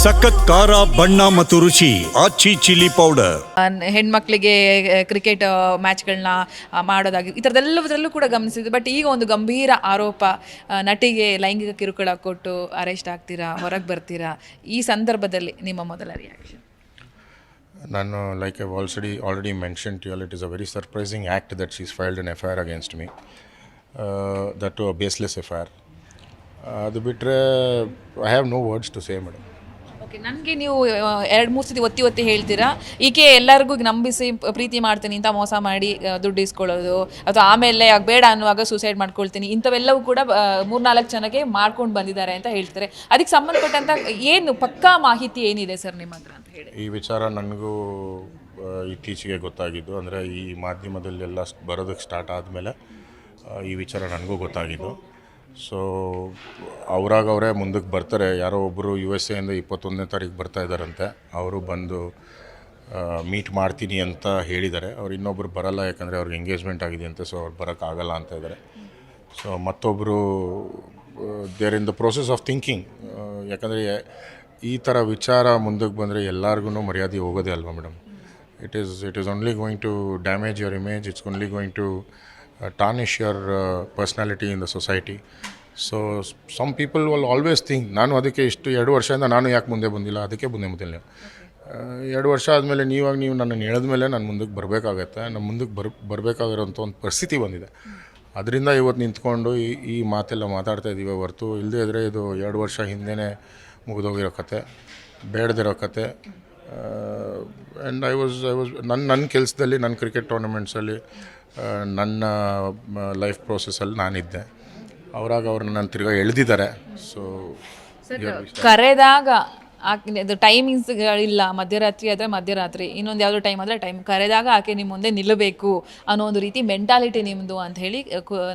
ಸಖತ್ ಖಾರ ಬಣ್ಣ ಮತ್ತು ರುಚಿ ಆಚಿ ಚಿಲ್ಲಿ ಪೌಡರ್ ಹೆಣ್ಮಕ್ಳಿಗೆ ಕ್ರಿಕೆಟ್ ಮ್ಯಾಚ್ಗಳನ್ನ ಮಾಡೋದಾಗಿ ಈ ಥರದ್ದೆಲ್ಲದರಲ್ಲೂ ಕೂಡ ಗಮನಿಸಿದ್ವಿ ಬಟ್ ಈಗ ಒಂದು ಗಂಭೀರ ಆರೋಪ ನಟಿಗೆ ಲೈಂಗಿಕ ಕಿರುಕುಳ ಕೊಟ್ಟು ಅರೆಸ್ಟ್ ಆಗ್ತೀರಾ ಹೊರಗೆ ಬರ್ತೀರಾ ಈ ಸಂದರ್ಭದಲ್ಲಿ ನಿಮ್ಮ ಮೊದಲ ರಿಯಾಕ್ಷನ್ ನಾನು like I already already mention to y'all it is a very surprising act that she's filed an F I R against me that too baseless F I R ಅದು ಬಿಟ್ಟರೆ I have no words to say madam okay, ನನಗೆ ನೀವು ಎರಡು ಮೂರು ಸತಿ ಒತ್ತಿ ಒತ್ತಿ ಹೇಳ್ತೀರಾ? ಈಕೆ ಎಲ್ಲರಿಗೂ ನಂಬಿಸಿ ಪ್ರೀತಿ ಮಾಡ್ತೀನಿ, ಇಂಥ ಮೋಸ ಮಾಡಿ ದುಡ್ಡು ಇಸ್ಕೊಳ್ಳೋದು, ಅಥವಾ ಆಮೇಲೆ ಬೇಡ ಅನ್ನುವಾಗ ಸೂಸೈಡ್ ಮಾಡ್ಕೊಳ್ತೀನಿ, ಇಂಥವೆಲ್ಲವೂ ಕೂಡ ಮೂರ್ನಾಲ್ಕು ಜನಕ್ಕೆ ಮಾಡ್ಕೊಂಡು ಬಂದಿದ್ದಾರೆ ಅಂತ ಹೇಳ್ತಾರೆ. ಅದಕ್ಕೆ ಸಂಬಂಧಪಟ್ಟಂತ ಏನು ಪಕ್ಕಾ ಮಾಹಿತಿ ಏನಿದೆ ಸರ್ ನಿಮ್ಮ ಹತ್ರ ಅಂತ ಹೇಳಿ? ಈ ವಿಚಾರ ನನಗೂ ಇತ್ತೀಚೆಗೆ ಗೊತ್ತಾಗಿದ್ದು, ಅಂದರೆ ಈ ಮಾಧ್ಯಮದಲ್ಲೆಲ್ಲ ಬರೋದಕ್ಕೆ ಸ್ಟಾರ್ಟ್ ಆದಮೇಲೆ ಈ ವಿಚಾರ ನನಗೂ ಗೊತ್ತಾಗಿದ್ದು. ಸೊ ಅವರಾಗ ಅವರೇ ಮುಂದಕ್ಕೆ ಬರ್ತಾರೆ. ಯಾರೋ ಒಬ್ಬರು ಯು ಎಸ್ ಎಯಿಂದ ಇಪ್ಪತ್ತೊಂದನೇ ತಾರೀಕು ಬರ್ತಾ ಇದ್ದಾರಂತೆ. ಅವರು ಬಂದು ಮೀಟ್ ಮಾಡ್ತೀನಿ ಅಂತ ಹೇಳಿದ್ದಾರೆ. ಅವ್ರು ಇನ್ನೊಬ್ಬರು ಬರಲ್ಲ, ಯಾಕಂದರೆ ಅವ್ರಿಗೆ ಎಂಗೇಜ್ಮೆಂಟ್ ಆಗಿದೆ ಅಂತ ಸೊ ಅವ್ರು ಬರೋಕ್ಕಾಗಲ್ಲ ಅಂತ ಇದ್ದಾರೆ. ಸೊ ಮತ್ತೊಬ್ಬರು there in the process of thinking ಯಾಕಂದರೆ, ಈ ಥರ ವಿಚಾರ ಮುಂದಕ್ಕೆ ಬಂದರೆ ಎಲ್ಲರಿಗೂ ಮರ್ಯಾದೆ ಹೋಗೋದೇ ಅಲ್ವಾ madam? It is it is only going to damage your image it's only going to tarnish your personality in the society so some people will always think ನಾನು ಅದಕ್ಕೆ ಇಷ್ಟು ಎರಡು ವರ್ಷದಿಂದ ನಾನು ಯಾಕೆ ಮುಂದೆ ಬಂದಿಲ್ಲ? ಅದಕ್ಕೆ ಮುಂದೆ ಬಂದಿಲ್ಲ. ಎರಡು ವರ್ಷ ಆದಮೇಲೆ ನೀವಾಗ ನೀವು ನನ್ನನ್ನು ಎಳೆದ ಮೇಲೆ ನಾನು ಮುಂದಕ್ಕೆ ಬರಬೇಕಾಗತ್ತೆ. ನಮ್ಮ ಮುಂದಕ್ಕೆ ಬರ್, ಬರಬೇಕಾಗಿರೋಂಥ ಒಂದು ಪರಿಸ್ಥಿತಿ ಬಂದಿದೆ. ಅದರಿಂದ ಇವತ್ತು ನಿಂತ್ಕೊಂಡು ಈ ಈ ಮಾತೆಲ್ಲ ಮಾತಾಡ್ತಾ ಇದ್ದೀವಿ ಹೊರತು ಇಲ್ಲದೇ ಇದ್ದರೆ ಇದು ಎರಡು ವರ್ಷ ಹಿಂದೆನೇ ಮುಗಿದೋಗಿರೋ ಕತೆ, ಬೇಡದಿರೋ ಕತೆ. And I was I was ನನ್ನ ನನ್ನ ಕೆಲಸದಲ್ಲಿ, ನನ್ನ ಕ್ರಿಕೆಟ್ ಟೂರ್ನಮೆಂಟ್ಸಲ್ಲಿ ನನ್ನ ಲೈಫ್ ಪ್ರೋಸೆಸ್ಸಲ್ಲಿ ನಾನಿದ್ದೆ. ಅವರಾಗ ಅವ್ರನ್ನ ನಾನು ತಿರ್ಗಾ ಎಳೆದಿದ್ದಾರೆ ಸೊ ಕರೆದಾಗ ಆಕೆ ಟೈಮಿಂಗ್ಸ್ ಇಲ್ಲ ಮಧ್ಯರಾತ್ರಿ ಆದರೆ ಮಧ್ಯರಾತ್ರಿ. ಇನ್ನೊಂದು ಯಾವುದೋ ಟೈಮ್ ಆದರೆ ಟೈಮ್ ಕರೆದಾಗ ಆಕೆ ನಿಮ್ಮ ಮುಂದೆ ನಿಲ್ಲಬೇಕು ಅನ್ನೋ ಒಂದು ರೀತಿ ಮೆಂಟಾಲಿಟಿ ನಿಮ್ಮದು ಅಂತ ಹೇಳಿ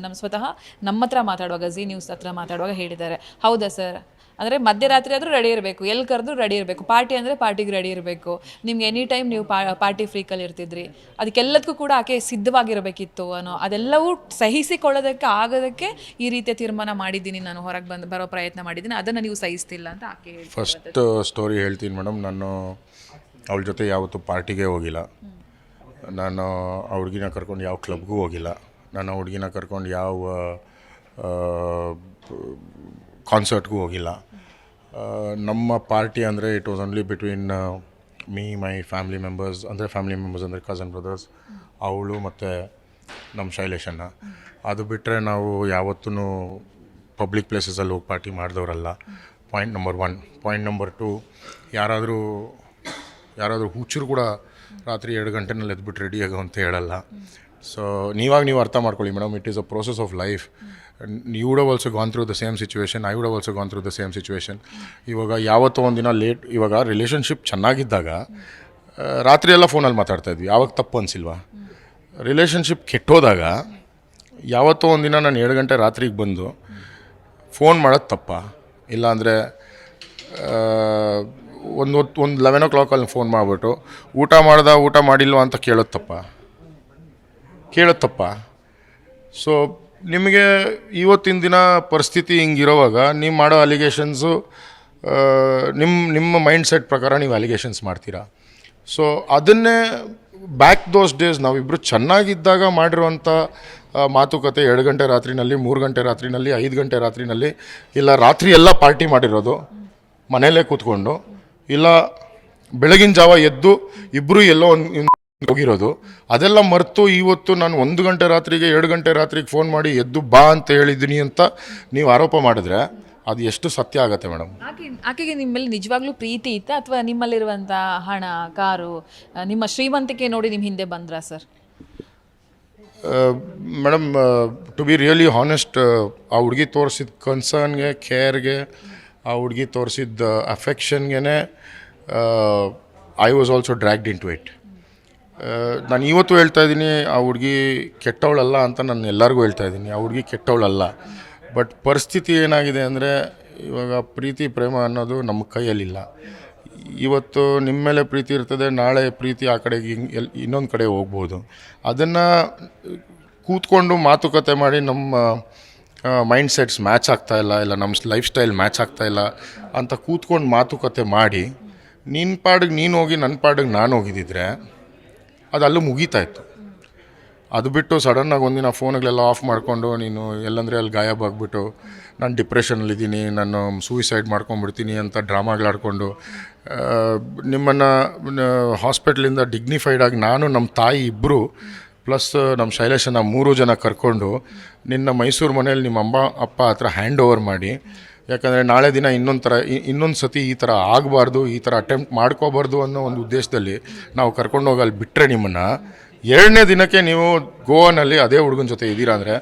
ನಮ್ಮ ಸ್ವತಃ ನಮ್ಮ ಹತ್ರ ಮಾತಾಡುವಾಗ, ಜಿ ನ್ಯೂಸ್ ಹತ್ರ ಮಾತಾಡುವಾಗ ಹೇಳಿದ್ದಾರೆ. ಹೌದಾ ಸರ್ ಅಂದರೆ ಮಧ್ಯರಾತ್ರಿ ಆದರೂ ರೆಡಿ ಇರಬೇಕು. ಎಲ್ಲಿ ಕರೆದು ರೆಡಿ ಇರಬೇಕು. ಪಾರ್ಟಿ ಅಂದರೆ ಪಾರ್ಟಿಗೆ ರೆಡಿ ಇರಬೇಕು. ನಿಮ್ಗೆ ಎನಿ ಟೈಮ್ ನೀವು ಪಾರ್ಟಿ ಫ್ರೀಕಲ್ಲಿ ಇರ್ತಿದ್ರಿ. ಅದಕ್ಕೆಲ್ಲದಕ್ಕೂ ಕೂಡ ಆಕೆ ಸಿದ್ಧವಾಗಿರಬೇಕಿತ್ತು ಅನ್ನೋ, ಅದೆಲ್ಲವೂ ಸಹಿಸಿಕೊಳ್ಳೋದಕ್ಕೆ, ಆಗೋದಕ್ಕೆ ಈ ರೀತಿಯ ತೀರ್ಮಾನ ಮಾಡಿದ್ದೀನಿ. ನಾನು ಹೊರಗೆ ಬಂದು, ಬರೋ ಪ್ರಯತ್ನ ಮಾಡಿದ್ದೀನಿ. ಅದನ್ನು ನೀವು ಸಹಿಸ್ತಿಲ್ಲ ಅಂತ ಆಕೆ ಫಸ್ಟ್ ಸ್ಟೋರಿ ಹೇಳ್ತೀನಿ ಮೇಡಮ್ ನಾನು ಅವಳ ಜೊತೆ ಯಾವತ್ತೂ ಪಾರ್ಟಿಗೆ ಹೋಗಿಲ್ಲ. ನಾನು ಆ ಹುಡುಗಿನ ಕರ್ಕೊಂಡು ಯಾವ ಕ್ಲಬ್ಗೂ ಹೋಗಿಲ್ಲ. ನಾನು ಆ ಹುಡುಗಿನ ಕರ್ಕೊಂಡು ಯಾವ ಕಾನ್ಸರ್ಟ್ಗೂ ಹೋಗಿಲ್ಲ. ನಮ್ಮ ಪಾರ್ಟಿ ಅಂದರೆ it was only between me my family members ಅಂದರೆ ಫ್ಯಾಮಿಲಿ ಮೆಂಬರ್ಸ್ ಅಂದರೆ ಕಸನ್ ಬ್ರದರ್ಸ್ ಅವಳು ಮತ್ತು ನಮ್ಮ ಶೈಲೇಶನ್ನ ಅದು ಬಿಟ್ಟರೆ ನಾವು ಯಾವತ್ತೂ ಪಬ್ಲಿಕ್ ಪ್ಲೇಸಸಲ್ಲಿ ಹೋಗಿ party ಮಾಡಿದವರಲ್ಲ. Point number one point number two ಯಾರಾದರೂ ಯಾರಾದರೂ ಹುಚ್ಚರು ಕೂಡ ರಾತ್ರಿ ಎರಡು ಗಂಟೆನಲ್ಲಿ ಎದ್ಬಿಟ್ಟು ರೆಡಿ ಆಗೋ ಅಂತ ಹೇಳಲ್ಲ. ಸೊ ನೀವಾಗ ನೀವು ಅರ್ಥ ಮಾಡ್ಕೊಳ್ಳಿ madam it is a process of life you would also gone through the same situation I would also gone through the same situation ಇವಾಗ ಯಾವತ್ತೋ ಒಂದಿನ ಲೇಟ್ ಇವಾಗ ರಿಲೇಷನ್ಶಿಪ್ ಚೆನ್ನಾಗಿದ್ದಾಗ ರಾತ್ರಿ ಎಲ್ಲ ಫೋನಲ್ಲಿ ಮಾತಾಡ್ತಾ ಇದ್ವಿ. ಯಾವಾಗ ತಪ್ಪು ಅನಿಸಿಲ್ವಾ? ರಿಲೇಷನ್ಶಿಪ್ ಕೆಟ್ಟೋದಾಗ, ಯಾವತ್ತೋ ಒಂದಿನ ನಾನು ಏಳು ಗಂಟೆ ರಾತ್ರಿಗೆ ಬಂದು ಫೋನ್ ಮಾಡೋದು ತಪ್ಪ? ಇಲ್ಲಾಂದರೆ ಒಂದು ಹೊತ್ತು, ಒಂದು ಲೆವೆನ್ ಓ ಕ್ಲಾಕಲ್ಲಿ ಫೋನ್ ಮಾಡಿಬಿಟ್ಟು, ಊಟ ಮಾಡ್ದ, ಊಟ ಮಾಡಿಲ್ವಾ ಅಂತ ಕೇಳುತ್ತಪ್ಪ. ಕೇಳುತ್ತಪ್ಪ. ಸೊ ನಿಮಗೆ ಇವತ್ತಿನ ದಿನ ಪರಿಸ್ಥಿತಿ ಹಿಂಗಿರೋವಾಗ ನೀವು ಮಾಡೋ ಅಲಿಗೇಷನ್ಸು ನಿಮ್ಮ ನಿಮ್ಮ ಮೈಂಡ್ ಸೆಟ್ ಪ್ರಕಾರ ನೀವು ಅಲಿಗೇಷನ್ಸ್ ಮಾಡ್ತೀರಾ? ಸೊ ಅದನ್ನೇ ಬ್ಯಾಕ್ ದೋಸ್ ಡೇಸ್ ನಾವಿಬ್ಬರು ಚೆನ್ನಾಗಿದ್ದಾಗ ಮಾಡಿರುವಂಥ ಮಾತುಕತೆ ಎರಡು ಗಂಟೆ ರಾತ್ರಿನಲ್ಲಿ, ಮೂರು ಗಂಟೆ ರಾತ್ರಿನಲ್ಲಿ, ಐದು ಗಂಟೆ ರಾತ್ರಿನಲ್ಲಿ, ಇಲ್ಲ ರಾತ್ರಿ ಎಲ್ಲ ಪಾರ್ಟಿ ಮಾಡಿರೋದು, ಮನೆಯಲ್ಲೇ ಕೂತ್ಕೊಂಡು, ಇಲ್ಲ ಬೆಳಗಿನ ಜಾವ ಎದ್ದು ಇಬ್ಬರು ಎಲ್ಲೋ ಒಂದು ಹೋಗಿರೋದು, ಅದೆಲ್ಲ ಮರೆತು ಇವತ್ತು ನಾನು ಒಂದು ಗಂಟೆ ರಾತ್ರಿಗೆ, ಎರಡು ಗಂಟೆ ರಾತ್ರಿಗೆ ಫೋನ್ ಮಾಡಿ ಎದ್ದು ಬಾ ಅಂತ ಹೇಳಿದ್ದೀನಿ ಅಂತ ನೀವು ಆರೋಪ ಮಾಡಿದ್ರೆ ಅದು ಎಷ್ಟು ಸತ್ಯ ಆಗತ್ತೆ ಮೇಡಮ್? ಆಕೆ ಆಕೆಗೆ ನಿಮ್ಮಲ್ಲಿ ನಿಜವಾಗ್ಲೂ ಪ್ರೀತಿ ಇತ್ತಾ? ಅಥವಾ ನಿಮ್ಮಲ್ಲಿರುವಂಥ ಹಣ ಕಾರು ಆ, ನಿಮ್ಮ ಶ್ರೀಮಂತಿಕೆ ನೋಡಿ ನಿಮ್ಮ ಹಿಂದೆ ಬಂದ್ರಾ sir? Madam to be really honest ಆ ಹುಡುಗಿ ತೋರಿಸಿದ ಕನ್ಸರ್ನ್ಗೆ ಕೇರ್ಗೆ ಆ ಹುಡುಗಿ ತೋರಿಸಿದ ಅಫೆಕ್ಷನ್ಗೆ I was also dragged into it ನಾನು ಇವತ್ತು ಹೇಳ್ತಾ ಇದ್ದೀನಿ ಆ ಹುಡುಗಿ ಕೆಟ್ಟವಳಲ್ಲ ಅಂತ ನಾನು ಎಲ್ಲರಿಗೂ ಹೇಳ್ತಾ ಇದ್ದೀನಿ. ಆ ಹುಡುಗಿ ಕೆಟ್ಟವಳಲ್ಲ. ಬಟ್ ಪರಿಸ್ಥಿತಿ ಏನಾಗಿದೆ ಅಂದರೆ ಇವಾಗ ಪ್ರೀತಿ ಪ್ರೇಮ ಅನ್ನೋದು ನಮ್ಮ ಕೈಯಲ್ಲಿಲ್ಲ. ಇವತ್ತು ನಿಮ್ಮ ಮೇಲೆ ಪ್ರೀತಿ ಇರ್ತದೆ, ನಾಳೆ ಪ್ರೀತಿ ಆ ಕಡೆಗೆ ಇನ್ನೊಂದು ಕಡೆ ಹೋಗ್ಬೋದು. ಅದನ್ನು ಕೂತ್ಕೊಂಡು ಮಾತುಕತೆ ಮಾಡಿ ನಮ್ಮ ಮೈಂಡ್ ಸೆಟ್ಸ್ ಮ್ಯಾಚ್ ಆಗ್ತಾ ಇಲ್ಲ ನಮ್ಮ ಲೈಫ್ ಸ್ಟೈಲ್ ಮ್ಯಾಚ್ ಆಗ್ತಾ ಇಲ್ಲ ಅಂತ ಕೂತ್ಕೊಂಡು ಮಾತುಕತೆ ಮಾಡಿ ನಿನ್ನ ಪಾಡಿಗೆ ನೀನು ಹೋಗಿ ನನ್ನ ಪಾಡಿಗೆ ನಾನು ಹೋಗಿದ್ದಿದ್ರೆ ಅದು ಅಲ್ಲೂ ಮುಗೀತಾ ಇತ್ತು. ಅದು ಬಿಟ್ಟು ಸಡನ್ನಾಗಿ ಒಂದಿನ ಫೋನ್ಗಳೆಲ್ಲ ಆಫ್ ಮಾಡಿಕೊಂಡು ನೀನು ಎಲ್ಲಂದರೆ ಅಲ್ಲಿ ಗಾಯಬ್ ಆಗಿಬಿಟ್ಟು, ನಾನು ಡಿಪ್ರೆಷನಲ್ಲಿದ್ದೀನಿ ನಾನು ಸೂಯಿಸೈಡ್ ಮಾಡ್ಕೊಂಡ್ಬಿಡ್ತೀನಿ ಅಂತ ಡ್ರಾಮಾಗಳಾಡ್ಕೊಂಡು ನಿಮ್ಮನ್ನು ಹಾಸ್ಪಿಟ್ಲಿಂದ ಡಿಗ್ನಿಫೈಡಾಗಿ ನಾನು ನಮ್ಮ ತಾಯಿ ಇಬ್ಬರು ಪ್ಲಸ್ ನಮ್ಮ ಶೈಲೇಶನ ಮೂರು ಜನ ಕರ್ಕೊಂಡು, ನಿನ್ನ ಮೈಸೂರು ಮನೇಲಿ ನಿಮ್ಮ ಅಮ್ಮ, ಅಪ್ಪ ಹತ್ರ ಹ್ಯಾಂಡ್ ಓವರ್ ಮಾಡಿ, ಯಾಕಂದರೆ ನಾಳೆ ದಿನ ಇನ್ನೊಂದು ಥರ ಇನ್ನೊಂದು ಸತಿ ಈ ಥರ ಆಗಬಾರ್ದು, ಈ ಥರ ಅಟೆಂಪ್ಟ್ ಮಾಡ್ಕೋಬಾರ್ದು ಅನ್ನೋ ಒಂದು ಉದ್ದೇಶದಲ್ಲಿ ನಾವು ಕರ್ಕೊಂಡು ಹೋಗಿ ಅಲ್ಲಿ ಬಿಟ್ಟರೆ ನಿಮ್ಮನ್ನು ಎರಡನೇ ದಿನಕ್ಕೆ ನೀವು ಗೋವಾನಲ್ಲಿ ಅದೇ ಹುಡುಗನ ಜೊತೆ ಇದ್ದೀರಾ ಅಂದರೆ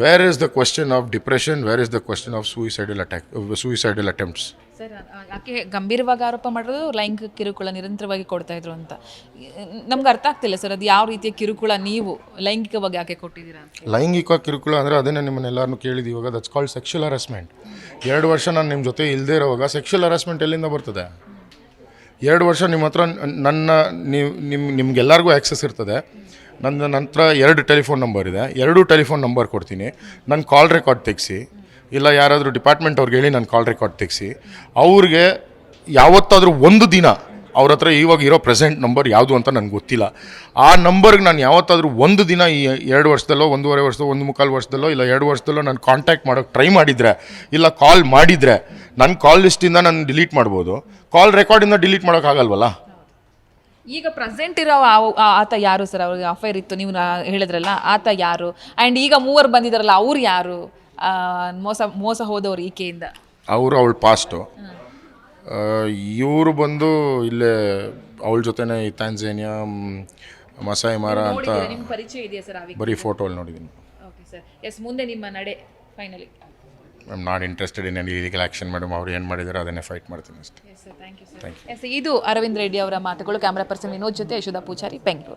where is the question of depression where is the question of suicidal attack suicidal attempts sir ಯಾಕೆ ಗಂಭೀರವಾಗಿ ಆರೋಪ ಮಾಡಿರೋದು ಲೈಂಗಿಕ ಕಿರುಕುಳ ನಿರಂತರವಾಗಿ ಕೊಡ್ತಾ ಇದ್ರು ಅಂತ. ನಮ್ಗೆ ಅರ್ಥ ಆಗ್ತಿಲ್ಲ ಸರ್ ಅದು ಯಾವ ರೀತಿಯ ಕಿರುಕುಳ ನೀವು ಲೈಂಗಿಕವಾಗಿ ಯಾಕೆ ಕೊಟ್ಟಿದ್ದೀರಾ ಲೈಂಗಿಕ ಕಿರುಕುಳ ಅಂದರೆ ಅದನ್ನೇ ನಿಮ್ಮನ್ನೆಲ್ಲರೂ ಕೇಳಿದ್ದು ಇವಾಗ ದಟ್ಸ್ ಕಾಲ್ಡ್ ಸೆಕ್ಷುಲ್ ಹರಾಸ್ಮೆಂಟ್ ಎರಡು ವರ್ಷ ನಾನು ನಿಮ್ಮ ಜೊತೆ ಇಲ್ಲದೆ ಇರೋವಾಗ ಸೆಕ್ಷುಲ್ ಹರಾಸ್ಮೆಂಟ್ ಎಲ್ಲಿಂದ ಬರ್ತದೆ? ಎರಡು ವರ್ಷ ನಿಮ್ಮ ಹತ್ರ ನನ್ನ ನೀವು ನಿಮ್ಮ ನಿಮ್ಗೆಲ್ಲರಿಗೂ ಆ್ಯಕ್ಸಸ್ ಇರ್ತದೆ. ನನ್ನ ನಂತರ ಎರಡು ಟೆಲಿಫೋನ್ ನಂಬರ್ ಇದೆ. ಎರಡೂ ಟೆಲಿಫೋನ್ ನಂಬರ್ ಕೊಡ್ತೀನಿ. ನನ್ನ ಕಾಲ್ ರೆಕಾರ್ಡ್ ತೆಗೆಸಿ. ಇಲ್ಲ ಯಾರಾದರೂ ಡಿಪಾರ್ಟ್ಮೆಂಟ್ ಅವ್ರಿಗೆ ಹೇಳಿ ನನ್ನ ಕಾಲ್ ರೆಕಾರ್ಡ್ ತೆಗೆಸಿ. ಅವ್ರಿಗೆ ಯಾವತ್ತಾದರೂ ಒಂದು ದಿನ ಅವ್ರ ಹತ್ರ ಇವಾಗ ಇರೋ ಪ್ರೆಸೆಂಟ್ ನಂಬರ್ ಯಾವುದು ಅಂತ ನನಗೆ ಗೊತ್ತಿಲ್ಲ. ಆ ನಂಬರ್ಗೆ ನಾನು ಯಾವತ್ತಾದರೂ ಒಂದು ದಿನ ಈ ಎರಡು ವರ್ಷದಲ್ಲೋ ಒಂದೂವರೆ ವರ್ಷದಲ್ಲೋ ಒಂದು ಮುಕ್ಕಾಲು ವರ್ಷದಲ್ಲೋ ಇಲ್ಲ ಎರಡು ವರ್ಷದಲ್ಲೋ ನಾನು ಕಾಂಟ್ಯಾಕ್ಟ್ ಮಾಡೋಕ್ಕೆ ಟ್ರೈ ಮಾಡಿದರೆ ಇಲ್ಲ ಕಾಲ್ ಮಾಡಿದರೆ ನನ್ನ ಕಾಲ್ ಲಿಸ್ಟಿಂದ ನಾನು ಡಿಲೀಟ್ ಮಾಡ್ಬೋದು. ಕಾಲ್ ರೆಕಾರ್ಡಿಂದ ಡಿಲೀಟ್ ಮಾಡೋಕ್ಕಾಗಲ್ವಲ್ಲ ಈಗ ಪ್ರೆಸೆಂಟ್ ಇರೋ ಆತ ಯಾರು ಸರ್ ಅವ್ರಿಗೆ ಅಫೈರ್ ಇತ್ತು ನೀವು ಹೇಳಿದ್ರಲ್ಲ ಆತ ಯಾರು? ಆ್ಯಂಡ್ ಈಗ ಮೂವರು ಬಂದಿದ್ದಾರಲ್ಲ ಅವ್ರು ಯಾರು? ಮೋಸ ಮೋಸ ಹೋದವ್ರು ಈಕೆಯಿಂದ? ಅವರು ಅವಳು ಪಾಸ್ಟು ಇವರು ಬಂದು ಇಲ್ಲೇ ಅವಳ ಜೊತೆನೇ ಈ ಟ್ಯಾನ್ಸೇನಿಯಾ ಮಸಾಯಿ ಮಾರ ಅಂತ ಪರಿಚಯ ಇದೆಯಾ ಸರ್ ಆ ವ್ಯಕ್ತಿ ಬರೀ ಫೋಟೋಲ್ಲಿ ನೋಡಿದ್ದೀನಿ ಓಕೆ ಸರ್ ಎಸ್ ಮುಂದೆ ನಿಮ್ಮ ನಡೆ finally am not interested in any legal action madam ಅವ್ರು ಏನು ಮಾಡಿದ್ದಾರೆ ಅದನ್ನೇ ಫೈಟ್ ಮಾಡ್ತೀನಿ ಅಷ್ಟೇ. Yes sir thank you sir yes ಇದು ಅರವಿಂದ್ ರೆಡ್ಡಿ ಅವರ ಮಾತುಗಳು. ಕ್ಯಾಮ್ರಾ ಪರ್ಸನ್ ವಿನೋದ್ ಜೊತೆ ಯಶೋಧ ಪೂಜಾರಿ ಬೆಂಗಳೂರು.